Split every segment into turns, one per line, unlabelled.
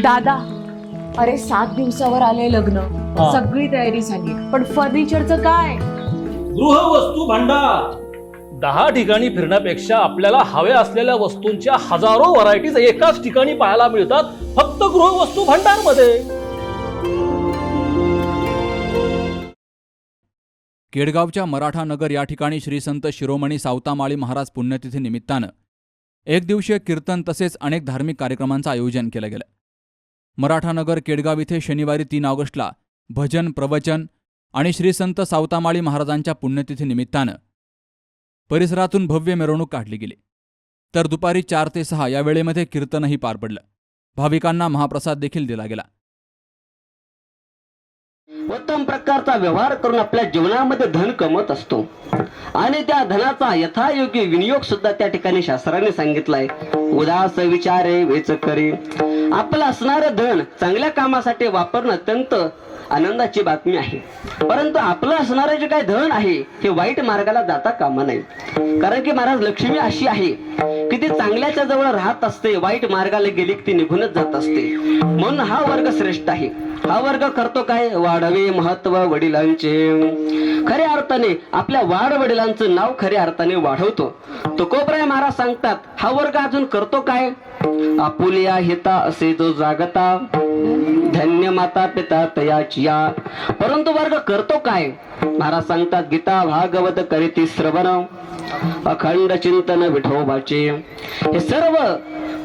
दादा अरे सात दिवसावर आले लग्न.
हा.
सगळी तयारी झाली पण फर्निचरचं काय?
गृहवस्तू भांडार. दहा ठिकाणी फिरण्यापेक्षा आपल्याला हव्या असलेल्या वस्तूंच्या हजारो व्हरायटीज एकाच ठिकाणी पाहायला मिळतात फक्त गृहवस्तू भांडारमध्ये
केडगावच्या मराठा नगर या ठिकाणी श्री संत शिरोमणी सावतामाळी महाराज पुण्यतिथी निमित्तानं एक दिवसीय कीर्तन तसेच अनेक धार्मिक कार्यक्रमांचं आयोजन केलं गेलं. मराठानगर केडगाव इथे शनिवारी तीन ऑगस्टला भजन प्रवचन आणि श्रीसंत सावतामाळी महाराजांच्या पुण्यतिथी निमित्तानं परिसरातून भव्य मिरवणूक काढली गेली. तर दुपारी चार ते सहा या वेळेमध्ये कीर्तनही पार पडलं. भाविकांना महाप्रसाद देखील दिला गेला.
उत्तम प्रकारचा व्यवहार करून आपल्या जीवनामध्ये धन कमवत असतो. आणि त्या धनाचा यथायोग्य विनियोग सुद्धा त्या ठिकाणी शास्त्राने सांगितलाय. उदास विचारे वेच करे आपलं असणारं धन चांगल्या कामासाठी वापरणं अत्यंत आनंदाची बातमी आहे. परंतु आपलं असणारं जे काही धन आहे हे वाईट मार्गाला जाता कामा नये. कारण की महाराज लक्ष्मी अशी आहे की ती चांगल्याच्या जवळ राहत असते वाईट मार्गाला गेली की ती निघूनच जात असते. म्हणून हा वर्ग श्रेष्ठ आहे. हा वर्ग करतो काय? वाढवे महत्त्व वडिलांचे. खऱ्या अर्थाने आपल्या वाढ वडिलांचं नाव खऱ्या अर्थाने वाढवतो. तुकोबराय महाराज सांगतात हा वर्ग अजून करतो काय? आपुलिया हिता असे जो जागता धन्य माता पिता तयाचिया परंतु वर्ग करतो काय? महाराज सांगतात गीता भागवत करीती श्रवण अखंड चिंतन विठोबाचे. हे सर्व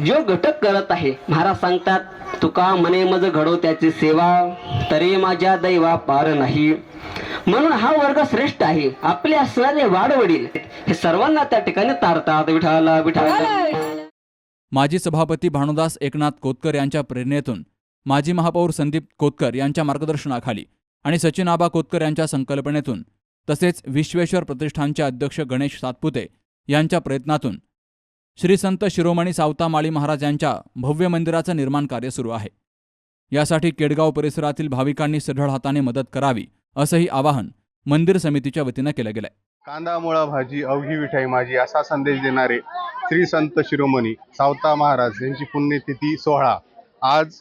जो घटक करत आहे महाराज सांगतात तुका मने मज घडो त्याची सेवा तरी माझ्या दैवा पार नाही. म्हणून हा वर्ग श्रेष्ठ आहे. आपले असणारे वाढवडील हे सर्वांना त्या ठिकाणी तारतात विठाला विठाला.
माजी सभापती भानुदास एकनाथ कोतकर यांच्या प्रेरणेतून माजी महापौर संदीप कोतकर यांच्या मार्गदर्शनाखाली आणि सचिन आबा कोतकर यांच्या संकल्पनेतून तसेच विश्वेश्वर प्रतिष्ठानचे अध्यक्ष गणेश सातपुते यांच्या प्रयत्नातून श्री संत शिरोमणी सावतामाळी महाराज यांच्या भव्य मंदिराचं निर्माण कार्य सुरू आहे. यासाठी केडगाव परिसरातील भाविकांनी सढळ हाताने मदत करावी असंही आवाहन मंदिर समितीच्या वतीनं केलं गेलंय.
कांदा मुळा भाजी अवघी विठाई माझी असा संदेश देणारे श्री संत शिरोमणी सावता महाराज यांची पुण्यतिथी सोहळा आज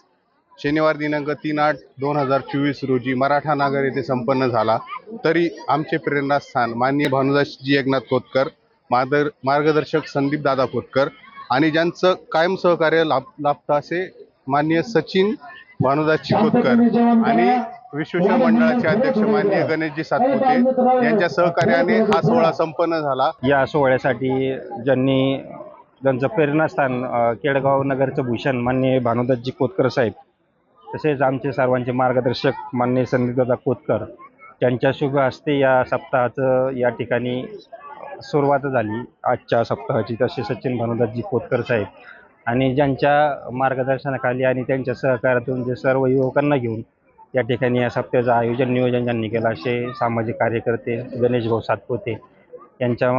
शनिवार दिनांक तीन आठ दोन हजार चोवीस रोजी मराठा नागर येथे संपन्न झाला. तरी आमचे प्रेरणास्थान माननीय भानुदासजी एकनाथ कोतकर मादर मार्गदर्शक संदीप दादा कोतकर आणि ज्यांचं कायम सहकार्य लाभ लाभतं असे माननीय सचिन भानुदासजी कोतकर आणि विश्वेश्वर मंडळाचे अध्यक्ष माननीय गणेशजी सातपुते यांच्या सहकार्याने हा सोहळा संपन्न झाला.
या सोहळ्यासाठी ज्यांनी ज्यांचं प्रेरणास्थान केडगाव नगरचं भूषण मान्य भानुदासजी कोतकर साहेब तसेच आमचे सर्वांचे मार्गदर्शक मान्य संदीपदादा कोतकर त्यांच्या शुभ हस्ते या सप्ताहाचं या ठिकाणी सुरुवात झाली. आजच्या सप्ताहाची तसे सचिन भानुदासजी कोतकर साहेब आणि ज्यांच्या मार्गदर्शनाखाली आणि त्यांच्या सहकार्यातून जे सर्व युवकांना घेऊन या ठिकाणी या सप्त्याचं आयोजन नियोजन ज्यांनी केलं असे सामाजिक कार्यकर्ते गणेश भाऊ सातपोते यांच्या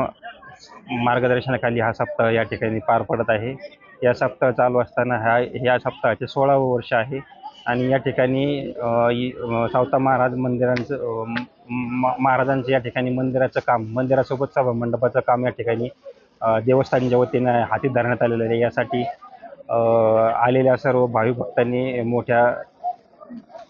मार्गदर्शनाखाली हा सप्ताह या ठिकाणी पार पडत आहे. या सप्ताह चालू असताना हा ह्या सप्ताहाचे सोळावं वर्ष आहे आणि या ठिकाणी सावता महाराज मंदिरांचं म- महाराजांचं या ठिकाणी मंदिराचं काम मंदिरासोबत सभा मंडपाचं काम या ठिकाणी देवस्थानच्या वतीनं हाती धरण्यात आलेलं आहे. यासाठी आलेल्या सर्व भाविक भक्तांनी मोठ्या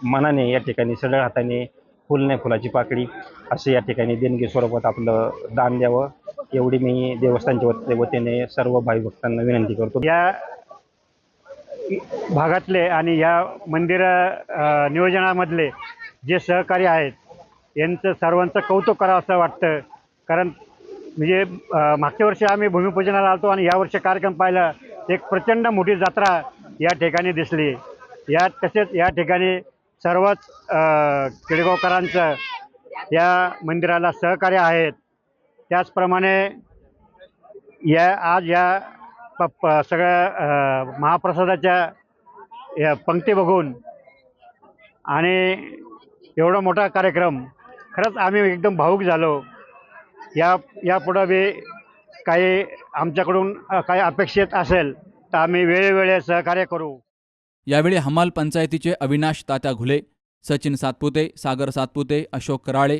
मनाने या ठिकाणी सडळ हाताने फुल नाही फुलाची पाकळी असे या ठिकाणी देणगी स्वरूपात आपलं दान द्यावं. एवढी मी देवस्थानच्या वतीने सर्व भाविक भक्तांना विनंती करतो.
या भागातले आणि या मंदिर नियोजनामधले जे सहकारी आहेत यांचं सर्वांचं कौतुक करावं असं वाटतं. कारण म्हणजे मागच्या वर्षी आम्ही भूमिपूजनाला आलतो आणि यावर्षी कार्यक्रम पाहिला. एक प्रचंड मोठी जत्रा या ठिकाणी दिसली. या तसेच या ठिकाणी सर्वच केळगावकरांचं या मंदिराला सहकार्य आहेत. त्याचप्रमाणे या आज या प प सगळ्या महाप्रसादाच्या या पंक्ती बघून आणि एवढा मोठा कार्यक्रम खरंच आम्ही एकदम भाऊक झालो. या यापुढं बी काही आमच्याकडून काही अपेक्षित असेल तर आम्ही वेळोवेळी सहकार्य करू.
यावेळी हमाल पंचायतीचे अविनाश तात्या घुले सचिन सातपुते सागर सातपुते अशोक कराळे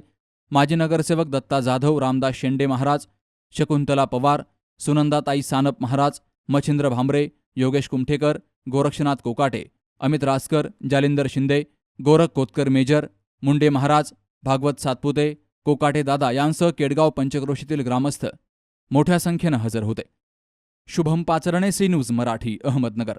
माजी नगरसेवक दत्ता जाधव रामदास शेंडे महाराज शकुंतला पवार सुनंदाताई सानप महाराज मच्छिंद्र भांबरे योगेश कुमठेकर गोरक्षनाथ कोकाटे अमित रासकर जालिंदर शिंदे गोरख कोतकर मेजर मुंडे महाराज भागवत सातपुते कोकाटे दादा यांसह केडगाव पंचक्रोशीतील ग्रामस्थ मोठ्या संख्येनं हजर होते. Shubham Pacharne C news Marathi Ahmednagar.